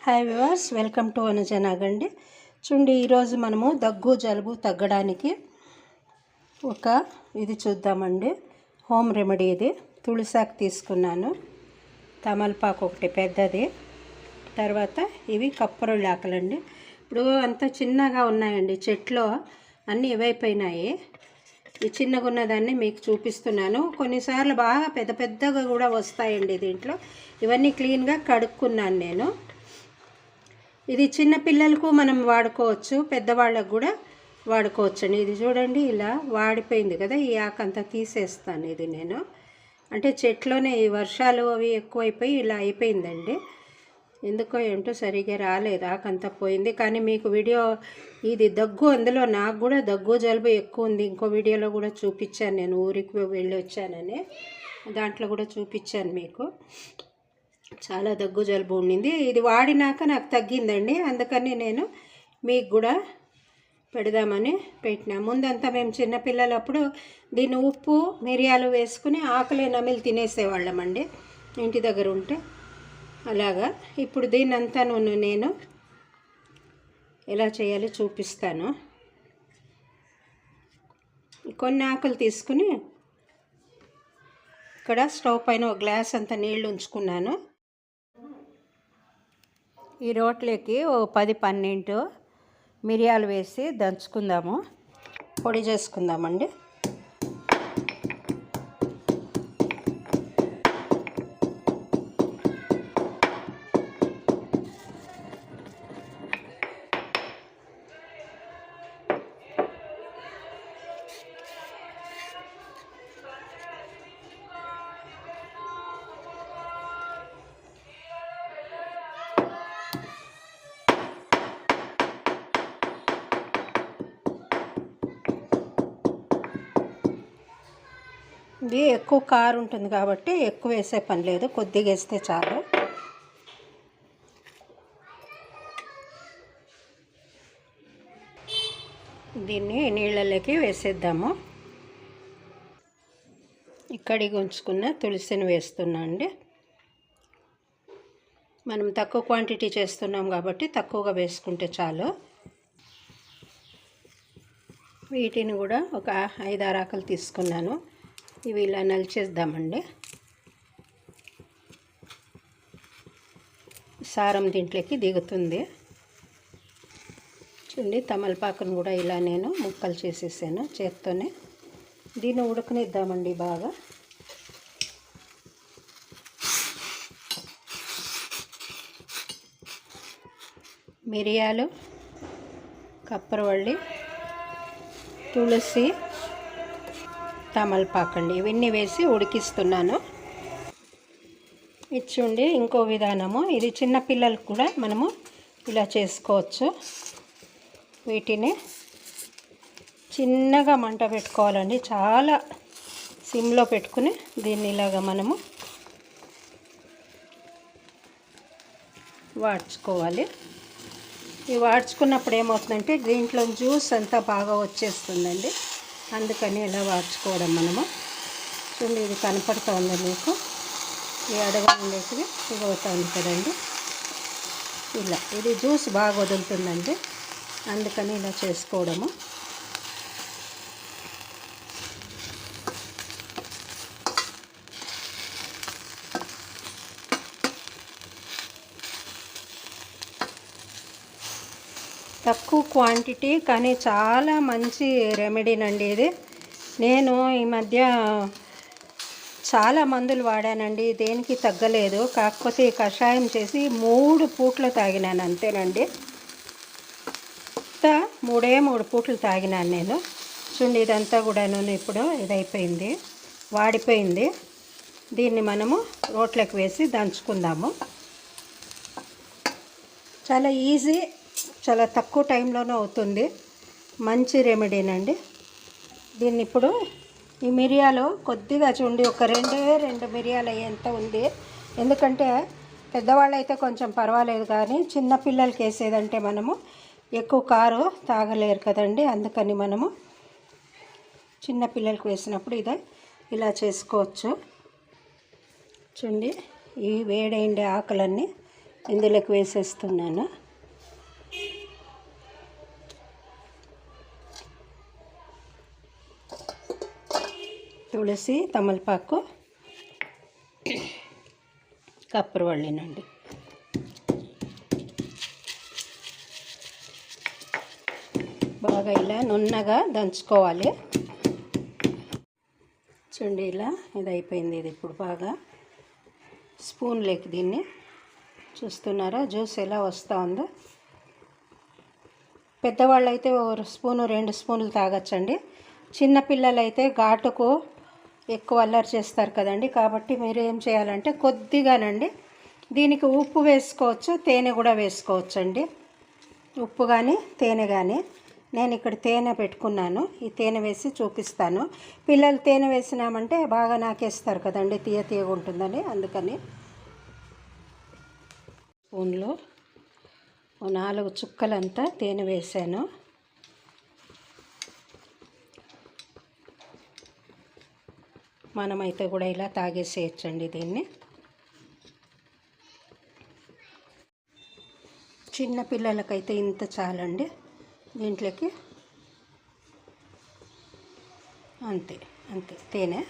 Hi viewers welcome to అనజనాగండి చూడండి ఈరోజు మనము దగ్గు జలుబు తగ్గడానికి ఒక ఇది చూద్దామండి. హోమ్ రెమెడీ ఇది. తులసాకు తీసుకున్నాను. తమలపాకు ఒకటి పెద్దది. తర్వాత ఇవి కప్పరుళ్ళు ఆకలండి. ఇప్పుడు అంత చిన్నగా ఉన్నాయండి. చెట్లో అన్నీ ఇవైపోయినాయి. ఈ చిన్నగా ఉన్నదాన్ని మీకు చూపిస్తున్నాను. కొన్నిసార్లు బాగా పెద్ద పెద్దగా కూడా వస్తాయండి దీంట్లో. ఇవన్నీ క్లీన్గా కడుక్కున్నాను నేను. ఇది చిన్న పిల్లలకు మనం వాడుకోవచ్చు పెద్దవాళ్ళకు కూడా వాడుకోవచ్చు అండి ఇది చూడండి ఇలా వాడిపోయింది కదా ఈ ఆకంతా తీసేస్తాను ఇది నేను. అంటే చెట్లోనే ఈ వర్షాలు అవి ఎక్కువైపోయి ఇలా అయిపోయిందండి. ఎందుకో ఏంటో సరిగా రాలేదు ఆకంతా పోయింది. కానీ మీకు వీడియో ఇది దగ్గు అందులో నాకు కూడా దగ్గు జలుబు ఎక్కువ ఉంది. ఇంకో వీడియోలో కూడా చూపించాను నేను ఊరికి వెళ్ళి వచ్చానని. దాంట్లో కూడా చూపించాను మీకు. చాలా దగ్గు జలుబు ఉండింది. ఇది వాడినాక నాకు తగ్గిందండి. అందుకని నేను మీకు కూడా పెడదామని పెట్టినా. ముందంతా మేము చిన్నపిల్లలప్పుడు దీన్ని ఉప్పు మిరియాలు వేసుకుని ఆకలే నమిలి తినేసేవాళ్ళమండి. ఇంటి దగ్గర ఉంటే అలాగా. ఇప్పుడు దీన్నంతా నేను ఎలా చేయాలో చూపిస్తాను. కొన్ని ఆకులు తీసుకుని ఇక్కడ స్టవ్ పైన ఒక గ్లాస్ అంత నీళ్ళు ఉంచుకున్నాను. ఈ రోట్లోకి ఓ పది పన్నెండు మిరియాలు వేసి దంచుకుందాము. పొడి చేసుకుందామండి. ఇది ఎక్కువ కారు ఉంటుంది కాబట్టి ఎక్కువ వేసే పని లేదు. కొద్దిగా వేస్తే చాలు. దీన్ని నీళ్ళలోకి వేసేద్దాము. ఇక్కడికి ఉంచుకున్న తులసిని వేస్తున్నా అండి. మనం తక్కువ క్వాంటిటీ చేస్తున్నాం కాబట్టి తక్కువగా వేసుకుంటే చాలు. వీటిని కూడా ఒక ఐదారు ఆకలు తీసుకున్నాను. ఇవి ఇలా నలిచేద్దామండి. సారం దీంట్లోకి దిగుతుంది. చూడండి తమలపాకును కూడా ఇలా నేను ముక్కలు చేసేసాను చేత్తోనే. దీన్ని ఉడకనిద్దామండి బాగా. మిరియాలు కప్పరవల్లి తులసి తమలపాకండి ఇవన్నీ వేసి ఉడికిస్తున్నాను. ఇచ్చుండి ఇంకో విధానము. ఇది చిన్న పిల్లలకు కూడా మనము ఇలా చేసుకోవచ్చు. వీటిని చిన్నగా మంట పెట్టుకోవాలండి. చాలా సిమ్లో పెట్టుకుని దీన్ని ఇలాగా మనము వాడ్చుకోవాలి. ఈ వాడ్చుకున్నప్పుడు ఏమవుతుందంటే దీంట్లో జ్యూస్ అంతా బాగా వచ్చేస్తుందండి. అందుకని ఇలా వాడ్చుకోవడం మనము? చూడండి ఇది కనపడుతుంది మీకు. ఈ అడగ ఉండేటివి ఇది అవుతుంది కదండి. ఇలా ఇది జ్యూస్ బాగా వదులుతుందండి. అందుకని ఇలా చేసుకోవడము. తక్కువ క్వాంటిటీ కానీ చాలా మంచి రెమెడీనండి ఇది. నేను ఈ మధ్య చాలా మందులు వాడానండి. దేనికి తగ్గలేదు. కాకపోతే ఈ కషాయం చేసి మూడు పూట్లు తాగినాను అంతేనండి. మూడే మూడు పూట్లు తాగినాను నేను. చూడండి ఇదంతా కూడాను ఇప్పుడు ఇదైపోయింది. వాడిపోయింది. దీన్ని మనము రోట్లోకి వేసి దంచుకుందాము. చాలా ఈజీ చాలా తక్కువ టైంలోనే అవుతుంది. మంచి రెమెడీనండి. దీన్ని ఇప్పుడు ఈ మిరియాలు కొద్దిగా చూడండి ఒక రెండే రెండు మిరియాలు అయ్యేంత ఉంది. ఎందుకంటే పెద్దవాళ్ళు అయితే కొంచెం పర్వాలేదు కానీ చిన్నపిల్లలకి వేసేదంటే మనము ఎక్కువ కారు తాగలేరు కదండి. అందుకని మనము చిన్నపిల్లలకు వేసినప్పుడు ఇదే ఇలా చేసుకోవచ్చు. చూడండి ఈ వేడైండే ఆకులన్నీ ఇందులోకి వేసేస్తున్నాను. తులసి తమలపాకు కప్పరవళ్ళినండి బాగా ఇలా నున్నగా దంచుకోవాలి. చూడండి ఇలా ఇది అయిపోయింది ఇది ఇప్పుడు బాగా. స్పూన్ లేక దీన్ని చూస్తున్నారా? జ్యూస్ ఎలా వస్తూ ఉందో పెద్దవాళ్ళు అయితే ఓ స్పూను రెండు స్పూన్లు తాగొచ్చండి. చిన్నపిల్లలైతే ఘాటుకు ఎక్కువ అల్లరి చేస్తారు కదండి. కాబట్టి మీరు ఏం చేయాలంటే కొద్దిగానండి దీనికి ఉప్పు వేసుకోవచ్చు తేనె కూడా వేసుకోవచ్చండి. ఉప్పు కానీ తేనె కానీ నేను ఇక్కడ తేనె పెట్టుకున్నాను. ఈ తేనె వేసి చూపిస్తాను. పిల్లలు తేనె వేసినామంటే బాగా నాకేస్తారు కదండి. తీయ తీయగా ఉంటుందని అందుకని. స్పూన్లో ఓ నాలుగు చుక్కలంతా తేనె వేసాను. మనమైతే కూడా ఇలా తాగేసేయచ్చండి దీన్ని. చిన్న పిల్లలకైతే ఇంత చాలండి దీంట్లోకి. అంతే అంతే తేనె.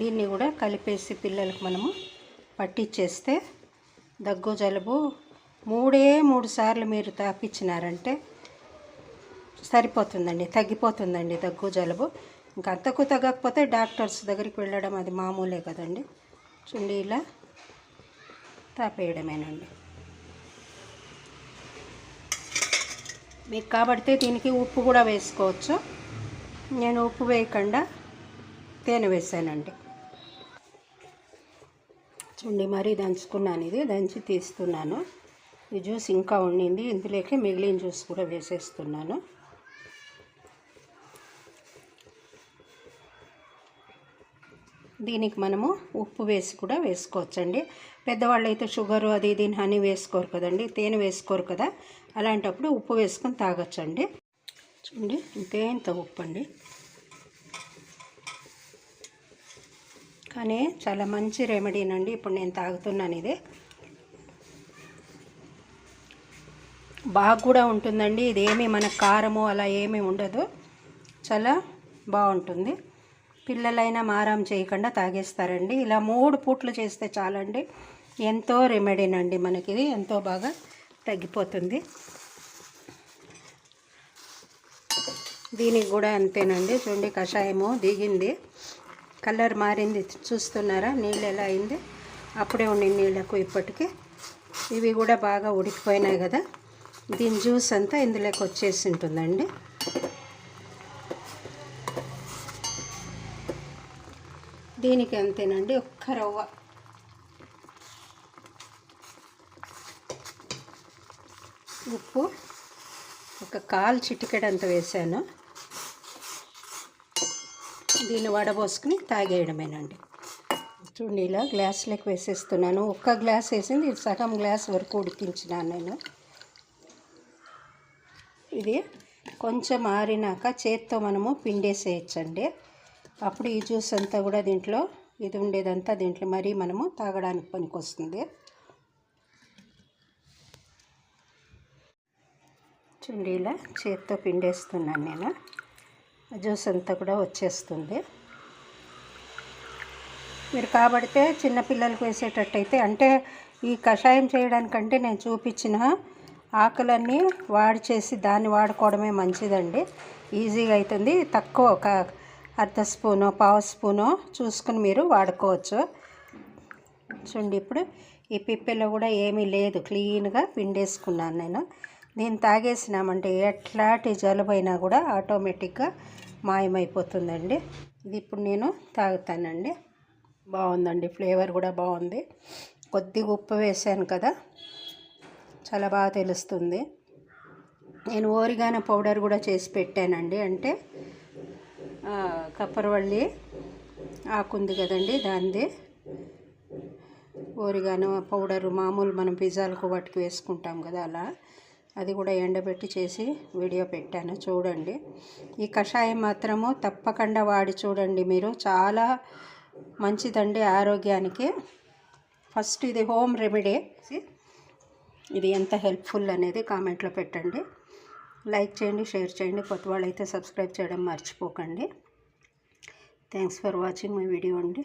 దీన్ని కూడా కలిపేసి పిల్లలకు మనము పట్టించేస్తే దగ్గు జలుబు మూడే మూడు సార్లు మీరు తాపించినారంటే సరిపోతుందండి తగ్గిపోతుందండి దగ్గు జలుబు. ఇంకా అంతకు తగ్గకపోతే డాక్టర్స్ దగ్గరికి వెళ్ళడం అది మామూలే కదండి. చూడండి ఇలా తాపేయడమేనండి. మీకు కాబడితే దీనికి ఉప్పు కూడా వేసుకోవచ్చు. నేను ఉప్పు వేయకుండా తేనె వేసానండి. చూడండి మరీ దంచుకున్నాను ఇది దంచి తీస్తున్నాను. ఈ జ్యూస్ ఇంకా ఉండింది ఇందులోకి మిగిలిన జ్యూస్ కూడా వేసేస్తున్నాను. దీనికి మనము ఉప్పు వేసి కూడా వేసుకోవచ్చండి. పెద్దవాళ్ళు అయితే షుగరు అది ఇది హనీ వేసుకోరు కదండి తేనె వేసుకోరు కదా అలాంటప్పుడు ఉప్పు వేసుకొని తాగొచ్చండి. చూడండి ఇంతేంత ఉప్పు అండి కానీ చాలా మంచి రెమెడీనండి ఇప్పుడు నేను తాగుతున్నాను ఇది. బాగా కూడా ఉంటుందండి ఇదేమీ మన కారము అలా ఏమీ ఉండదు. చాలా బాగుంటుంది. పిల్లలైనా మారం చేయకుండా తాగేస్తారండి. ఇలా మూడు పూట్లు చేస్తే చాలండి. ఎంతో రెమెడీనండి మనకి ఇది ఎంతో బాగా తగ్గిపోతుంది. దీనికి కూడా అంతేనండి. చూడండి కషాయము దిగింది. కలర్ మారింది. చూస్తున్నారా? నీళ్ళు ఎలా అయింది? అప్పుడే ఉండి నీళ్ళకు ఇప్పటికి. ఇవి కూడా బాగా ఉడికిపోయినాయి కదా. దీని జ్యూస్ అంతా ఇందులోకి వచ్చేసి ఉంటుందండి. దీనికి అంతేనండి ఒక్క రవ్వ. ఉప్పు ఒక కాలు చిటికెడంత వేసాను. దీన్ని వడబోసుకుని తాగేయడమేనండి. చూడండి ఇలా గ్లాసులకు వేసేస్తున్నాను. ఒక్క గ్లాస్ వేసింది ఇది సగం గ్లాస్ వరకు ఉడికించినాను నేను. ఇది కొంచెం ఆరినాక చేత్తో మనము పిండేసేయచ్చండి. అప్పుడు ఈ జ్యూస్ అంతా కూడా దీంట్లో ఇది ఉండేదంతా దీంట్లో మరీ మనము తాగడానికి పనికొస్తుంది. చూడండి ఇలా చేతితో పిండేస్తున్నాను నేను. జ్యూస్ అంతా కూడా వచ్చేస్తుంది. మీరు కాబడితే చిన్నపిల్లలకు వేసేటట్టయితే అంటే ఈ కషాయం చేయడానికంటే నేను చూపించిన ఆకులన్నీ వాడి చేసి దాన్ని వాడుకోవడమే మంచిదండి. ఈజీగా అవుతుంది తక్కువ ఒక అర్ధ స్పూను పావు స్పూను చూసుకుని మీరు వాడుకోవచ్చు. చూడండి ఇప్పుడు ఈ పిప్పెలో కూడా ఏమీ లేదు. క్లీన్గా పిండేసుకున్నాను నేను. దీన్ని తాగేసినామంటే ఎట్లాంటి జలుబైనా కూడా ఆటోమేటిక్గా మాయమైపోతుందండి. ఇది ఇప్పుడు నేను తాగుతానండి. బాగుందండి ఫ్లేవర్ కూడా బాగుంది. కొద్దిగా ఉప్పు వేసాను కదా చాలా బాగా తెలుస్తుంది. నేను ఓరిగాన పౌడర్ కూడా చేసి పెట్టానండి. అంటే కప్పరవల్లి ఆకుంది కదండి దాంది ఓరిగాను పౌడరు మామూలు మనం పిజ్జాలకు వాటికి వేసుకుంటాం కదా అలా. అది కూడా ఎండబెట్టి చేసి వీడియో పెట్టాను చూడండి. ఈ కషాయం మాత్రము తప్పకుండా వాడి చూడండి మీరు. చాలా మంచిదండి ఆరోగ్యానికి. ఫస్ట్ ఇది హోమ్ రెమెడీ. ఇది ఎంత హెల్ప్ఫుల్ అనేది కామెంట్లో పెట్టండి. లైక్ చేయండి షేర్ చేయండి. కొత్త వాళ్ళైతే సబ్స్క్రైబ్ చేయడం మర్చిపోకండి. Thanks for watching my video అండి.